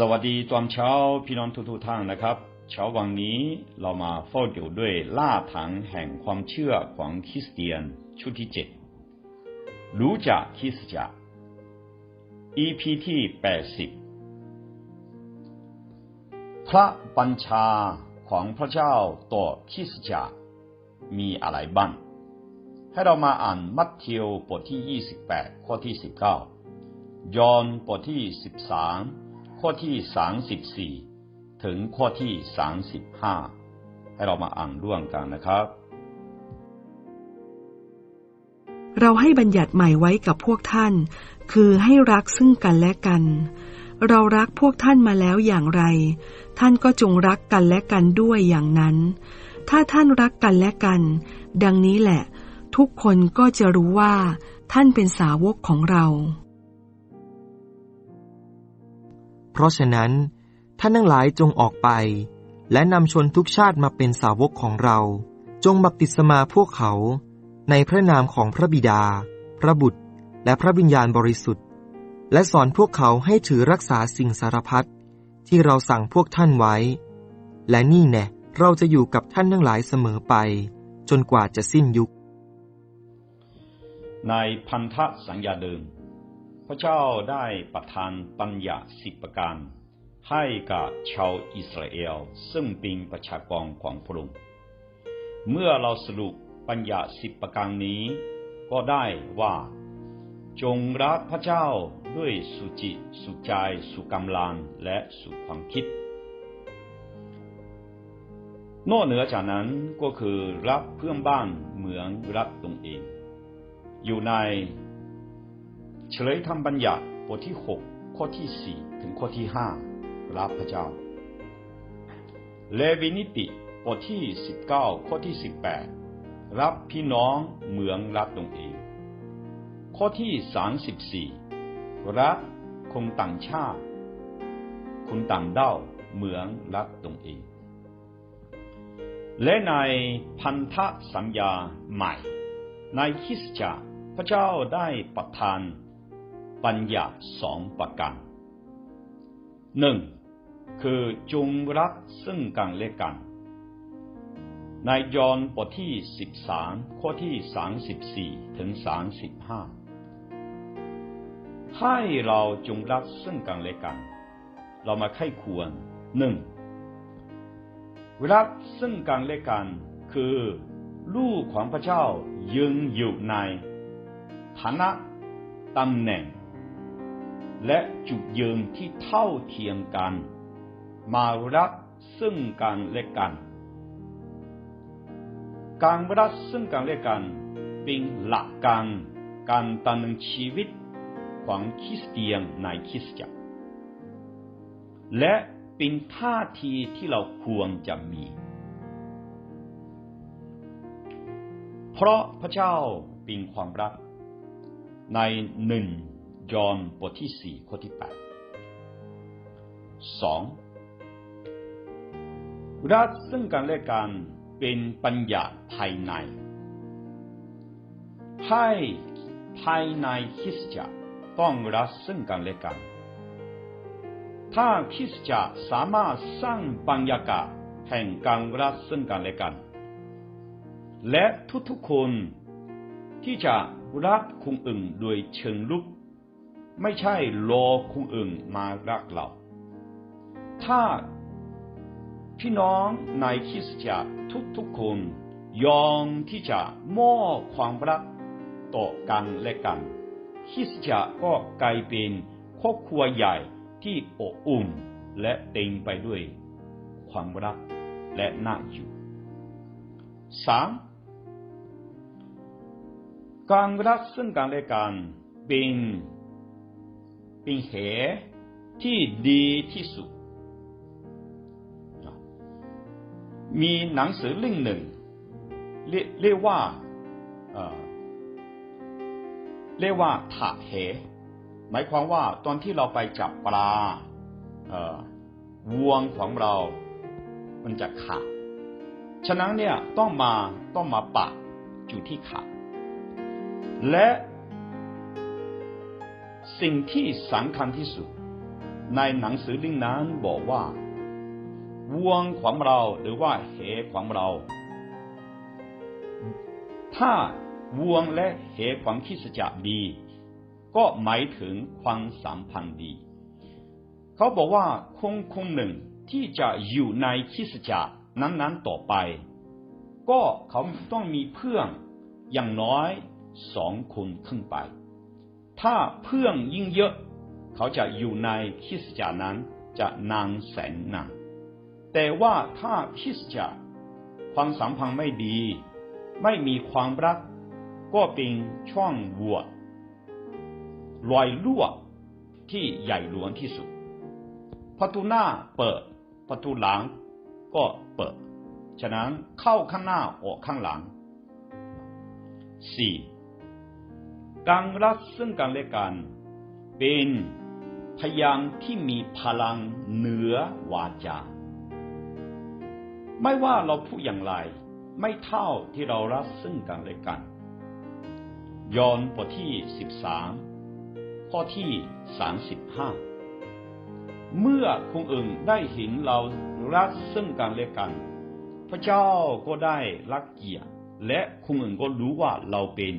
สวัสดีตอนเช้าพี่น้องทุกๆท่านนะครับ เช้าวันนี้เรามาเฝ้าอยู่ด้วยล่าถังแห่งความเชื่อของคริสเตียนชุดที่เจ็ดรู้จักคริสตจักร EP ที่แปดสิบพระบัญชาของพระเจ้าต่อคริสตจักรมีอะไรบ้าง ให้เรามาอ่านมัทธิวบทที่28ข้อที่19ยอห์นบทที่13 ข้อที่ 34 ถึงข้อที่ 35 ให้เรามาอ่านร่วมกันนะครับ เราให้บัญญัติใหม่ไว้กับพวกท่าน คือให้รักซึ่งกันและกัน เรารักพวกท่านมาแล้วอย่างไร ท่านก็จงรักกันและกันด้วยอย่างนั้น ถ้าท่านรักกันและกัน ดังนี้แหละ ทุกคนก็จะรู้ว่า ท่านเป็นสาวกของเรา เพราะฉะนั้น ท่านทั้งหลายจงออกไป และนำชนทุกชาติมาเป็นสาวกของเรา จงบัพติศมาพวกเขา ในพระนามของพระบิดา พระบุตร และพระวิญญาณบริสุทธิ์ และสอนพวกเขาให้ถือรักษาสิ่งสารพัดที่เราสั่งพวกท่านไว้ และนี่แน่เราจะอยู่กับท่านทั้งหลายเสมอไป จนกว่าจะสิ้นยุค ในพันธสัญญาเดิม พระเจ้าได้ประทานปัญญาสิบประการ ให้กับชาวอิสราเอลซึ่งเป็นประชากรของพระองค์เมื่อเราสรุปปัญญาสิบประการนี้ ก็ได้ว่า จงรักพระเจ้าด้วยสุจิตสุใจสุกำลังและสุความคิด นอกเหนือจากนั้นก็คือรักเพื่อนบ้านเหมือนรักตนเอง อยู่ใน เฉลยธรรมบัญญัติบทที่ 6 ข้อที่ 4 ถึงข้อที่ 5 รับพระเจ้า เลวินิติบทที่ 19 ข้อที่ 18 รับพี่น้องเหมือนรับตนเอง ข้อที่ 34 รับคนต่างชาติ คนต่างด้าวเหมือนรับตนเอง และในพันธสัญญาใหม่ ในคริสตจักรพระเจ้าได้ประทาน ปัญญาสองประการหนึ่งคือจงรักซึ่งกันและกัน ในยอห์นบทที่13ข้อที่34ถึง35ให้เราจงรักซึ่งกันและกัน เรามาไข้ควรหนึ่งรักซึ่งกันและกันคือลูกของพระเจ้ายึงอยู่ในฐานะตำแหน่ง และจุดยืนที่เท่าเทียมกัน มารักซึ่งกันและกัน การรักซึ่งกันและกัน เป็นหลักการการดำเนินชีวิตของคริสเตียนในคริสตจักรและเป็นท่าทีที่เราควรจะมี เพราะพระเจ้าเป็นความรักในหนึ่ง ยอห์นบทที่สี่ข้อที่แปดสองรักซึ่งกันและกันเป็นปัญญาภายในให้ภายในคริสตจักรต้องรักซึ่งกันและกัน ถ้าคริสตจักรสามารถสร้างบรรยากาศแห่งการรักซึ่งกันและกัน และทุกๆคนที่จะรักคนอื่นโดยเชิงลุก ไม่ใช่รอคนอื่นมารักเรา ถ้าพี่น้องในคริสตจักรทุกๆคนยอมที่จะมอบความรักต่อกันและกันคริสตจักรก็กลายเป็นครอบครัวใหญ่ที่อบอุ่นและเต็มไปด้วยความรักและน่าอยู่สามการรักซึ่งกันและกันเป็น เป็นเหที่ดีที่สุด มีหนังสือเล่มหนึ่งเรียเรียกว่าเรียกว่าถาเห หมายความว่าตอนที่เราไปจับปลาวัวของเรา มันจะขาด ฉะนั้นเนี่ยต้องมาต้องมาปะอยู่ที่ขาดและ สิ่งที่สำคัญที่สุด ในหนังสือเล่มนั้นบอกว่าวงของเราหรือว่าเหของเรา ถ้าวงและเหของคริสตจักดี ก็หมายถึงความสัมพันธ์ดี เขาบอกว่าคงคงหนึ่งที่จะอยู่ในคริสตจักนั้นๆต่อไป ก็เขาต้องมีเพื่อนอย่างน้อยสองคนขึ้นไป ถ้าเพื่อนยิ่งเยอะ เขาจะอยู่ในคริสตจักรนั้นจะนานแสนนานแต่ว่าถ้าคริสตจักรความสัมพันธ์ไม่ดี ไม่มีความรัก ก็เป็นช่องโหว่รอยรั่วที่ใหญ่หลวงที่สุด ประตูหน้าเปิด ประตูหลังก็เปิด ฉะนั้นเข้าข้างหน้าออกข้างหลัง 4. การรักซึ่งกันและกัน เป็นพยางที่มีพลังเหนือวาจา ไม่ว่าเราพูดอย่างไร ไม่เท่าที่เรารักซึ่งกันและกัน ยอนบทที่13ข้อที่35เมื่อคนอื่นได้เห็นเรารักซึ่งกันและกัน พระเจ้าก็ได้รักเกียรติและคนอื่นก็รู้ว่าเราเป็น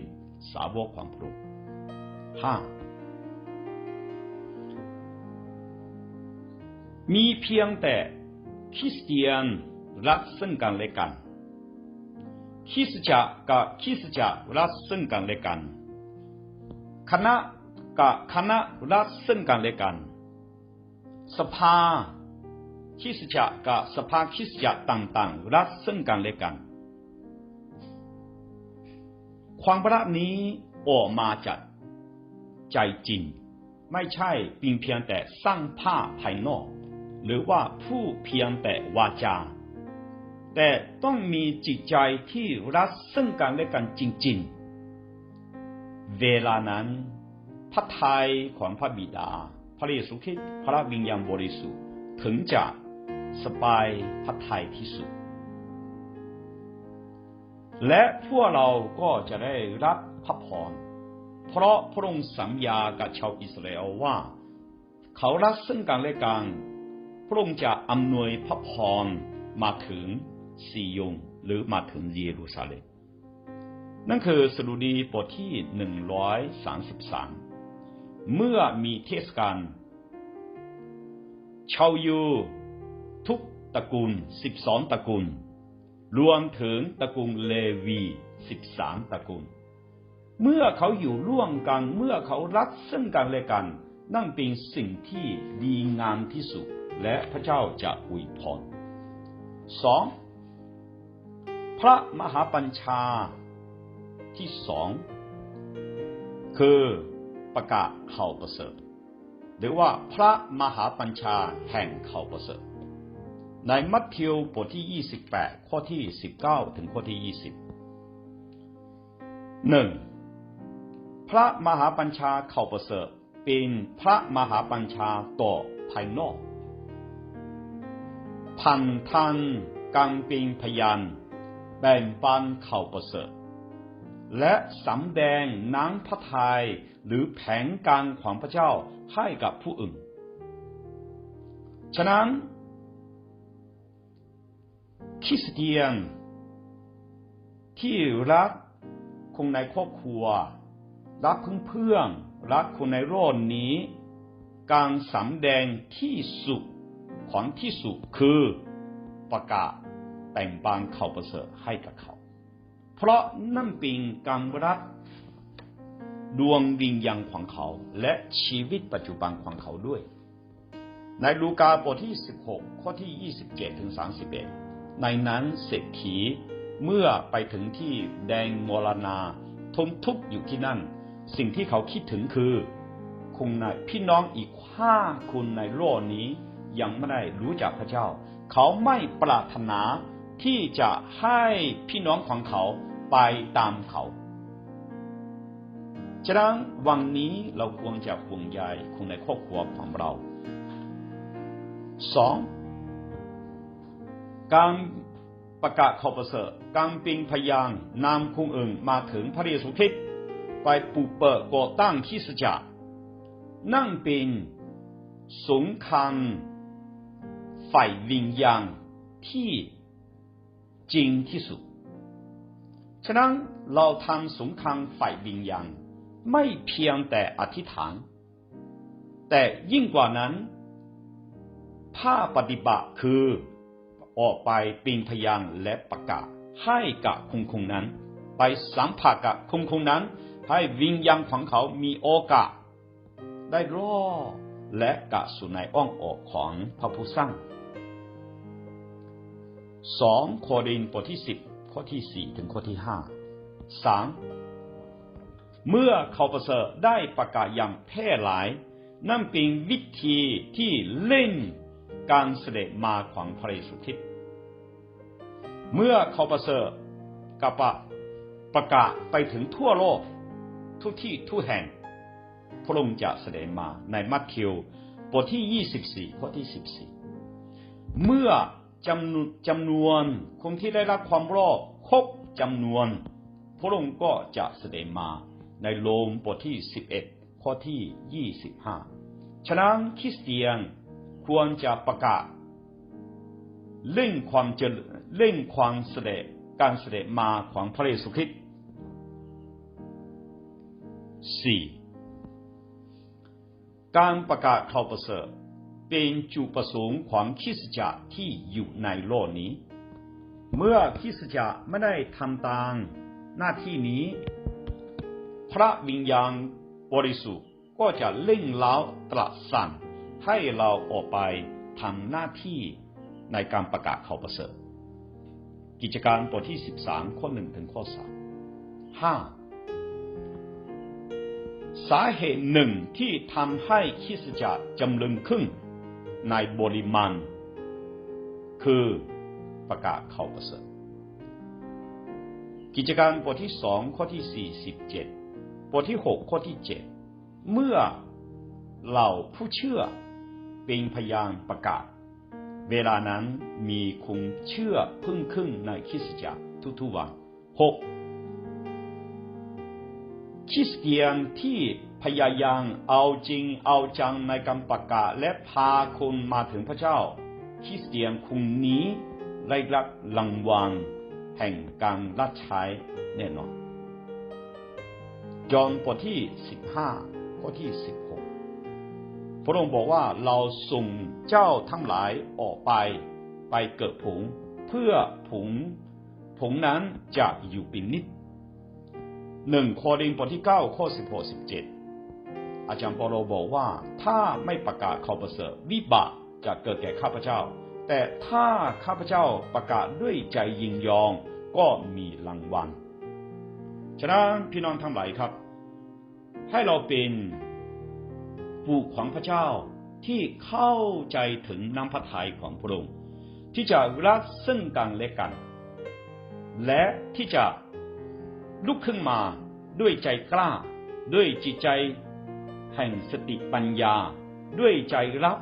สาวกของพระองค์ ห้ามีเพียงแต่คริสเตียนรักซึ่งกันและกันคริสตจักรกับคริสตจักรรักซึ่งกันและกันคณะกับคณะรักซึ่งกันและกัน สภาคริสตจักรกับสภาคริสตจักรต่างๆ รักซึ่งกันและกัน ความรักนี้ออกมาจาก ใจจริง ไม่ใช่เพียงเพียงแต่สร้างภาพภายนอก หรือว่าผู้เพียงแต่วาจา แต่ต้องมีจิตใจที่รักซึ่งกันและกันจริง ๆ เวลานั้นพระทัยของพระบิดา พระเยซูคริสต์พระวิญญาณบริสุทธิ์ถึงจะสบายพระทัยที่สุด และพวกเราก็จะได้รับพระพร เพราะพระองค์สัญญากับชาวอิสราเอลว่า เขารักซึ่งกันและกันพระองค์จะอำนวยพระพรมาถึงซียงหรือมาถึงเยรูซาเล็มนั่นคือสดุดีบทที่หนึ่งร้อยสามสิบสามเมื่อมีเทศกาลชาวยูทุกตระกูลสิบสองตระกูล รวมถึงตระกูลเลวีสิบสามตระกูล เมื่อเขาอยู่ร่วมกัน เมื่อเขารักซึ่งกันและกัน นั่นเป็นสิ่งที่ดีงามที่สุด และพระเจ้าจะอวยพรสองพระมหาปัญชาที่สองคือประกาศข่าวประเสริฐหรือว่าพระมหาปัญชาแห่งข่าวประเสริฐในมัทธิวบทที่ 28 ข้อที่ 19 ถึงข้อที่ 20หนึ่ง พระมหาปัญชาเข่าประเสริฐเป็นพระมหาปัญชาต่อภายนอกพันทันกังปิงพยานแบ่งปันเข่าประเสริฐและสำแดงน้ำพระทัยหรือแผงการของพระเจ้าให้กับผู้อื่น ฉะนั้น คริสเตียน ที่รักคนในครอบครัว รักเพื่อนรักคนในโลกนี้ การสำแดงที่สุดของที่สุดคือประกาศแต่งบานข่าวประเสริฐให้กับเขา เพราะนั่นเป็นการรักดวงวิญญาณของเขาและชีวิตปัจจุบันของเขาด้วย ในลูกาบทที่ 16 ข้อที่ 27 ถึง 31 ในนั้นเศรษฐีเมื่อไปถึงที่แดงมรณาทนทุกข์อยู่ที่นั่น สิ่งที่เขาคิดถึงคือคงในพี่น้องอีกห้าคนในโลกนี้ยังไม่ได้รู้จักพระเจ้า เขาไม่ปรารถนาที่จะให้พี่น้องของเขาไปตามเขา ฉะนั้นวันนี้เราควรจะห่วงใยคนในครอบครัวของเราสองการประกาศข่าวประเสริฐการเป็นพยานนำคนอื่นมาถึงพระเยซูคริสต์ ไปปลูกเปิดก่อตั้งคริสตจักรนั่นเป็นสงครามฝ่ายวิญญาณที่จริงที่สุด ฉะนั้นเราทำสงครามฝ่ายวิญญาณไม่เพียงแต่อธิษฐาน แต่ยิ่งกว่านั้นภาปฏิบัติคือออกไปเปิงพยานและประกาศให้กับคนคนนั้น ไปสัมผัสกับคนคนนั้น ให้วิญญาณของเขามีโอกาส ได้รอดและกะสู่ในอ้องอกของพระผู้สร้างสองโครินบทที่สิบข้อที่สี่ถึงข้อที่ห้าสามเมื่อเขาประเสริฐได้ประกาศอย่างแพร่หลาย นั่นเป็นวิธีที่เล่นการเสด็จมาของพระเยซูคริสต์เมื่อเขาประเสริฐกับประกาศไปถึงทั่วโลก ทุกที่ทุกแห่ง พระองค์จะเสด็จมาในมัทธิวบทที่ 24 ข้อที่ 14 เมื่อจำนวนจำนวนคนที่ได้รับความรอดครบจำนวน พระองค์ก็จะเสด็จมาในโลมบทที่ 11 ข้อที่ 25 ฉะนั้นคริสเตียนควรจะประกาศเร่งความเจริญเร่งความเสด็จการเสด็จมาของพระเยซูคริสต์ 4. การประกาศข่าวประเสริฐเป็นจุดประสงค์ของคริสตจักรที่อยู่ในโลกนี้ เมื่อคริสตจักรไม่ได้ทำตามหน้าที่นี้ พระวิญญาณบริสุทธิ์ก็จะเล่งเล้าตรัสสั่งให้เราออกไปทำหน้าที่ในการประกาศข่าวประเสริฐ กิจการบทที่ 13 ข้อ 1 ถึงข้อ 3 5 สาเหตุหนึ่งที่ทำให้คริสตจักรจำเริญขึ้นในบริมันคือประกาศข่าวประเสริฐกิจการบทที่สองข้อที่สี่สิบเจ็ดบทที่หกข้อที่เจ็ดเมื่อเหล่าผู้เชื่อเป็นพยานประกาศ เวลานั้นมีคุมเชื่อพึ่งขึ้นในคริสตจักรทุกๆวันหก คริสเตียนที่พยายามเอาจริงเอาจังในการประกาศและพาคนมาถึงพระเจ้า คริสเตียนคนนี้ได้รับรางวัลแห่งการรับใช้แน่นอนยอห์นบทที่15ข้อที่16พระองค์บอกว่าเราส่งเจ้าทั้งหลายออกไป ไปเกิดผง เพื่อผงผงนั้นจะอยู่เป็นนิจ หนึ่งโครินบทที่เก้าข้อสิบหกสิบเจ็ดอาจารย์เปโลบอกว่า ถ้าไม่ประกาศข่าวประเสริฐวิบากจะเกิดแก่ข้าพเจ้า แต่ถ้าข้าพเจ้าประกาศด้วยใจยินยอมก็มีรางวัลฉะนั้นพี่น้องทั้งหลายครับ ให้เราเป็นผู้ของพระเจ้าที่เข้าใจถึงน้ำพระทัยของพระองค์ที่จะรักซึ่งกันและกัน และที่จะ ลุกขึ้นมาด้วยใจกล้า ด้วยจิตใจ แห่งสติปัญญา ด้วยใจรับ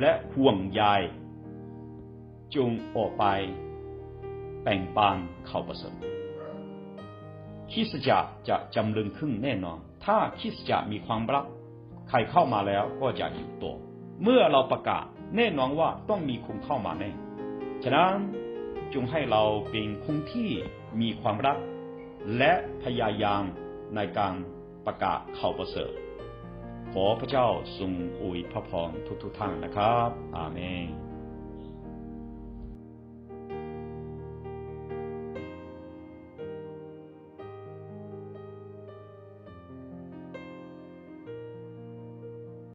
และห่วงใยจงออกไปแบ่งปานเขาประเสริฐคิสจักรจะจำเริญขึ้นแน่นอน ถ้าคิสจักรมีความรัก ใครเข้ามาแล้วก็จะอยู่ตัว เมื่อเราประกาศแน่นอนว่าต้องมีคนเข้ามาแน่ ฉะนั้นจงให้เราเป็นคนที่มีความรัก และพยายามในการประกาศข่าวประเสริฐ ขอพระเจ้าทรงอวยพระพรทุกๆท่านนะครับ อาเมน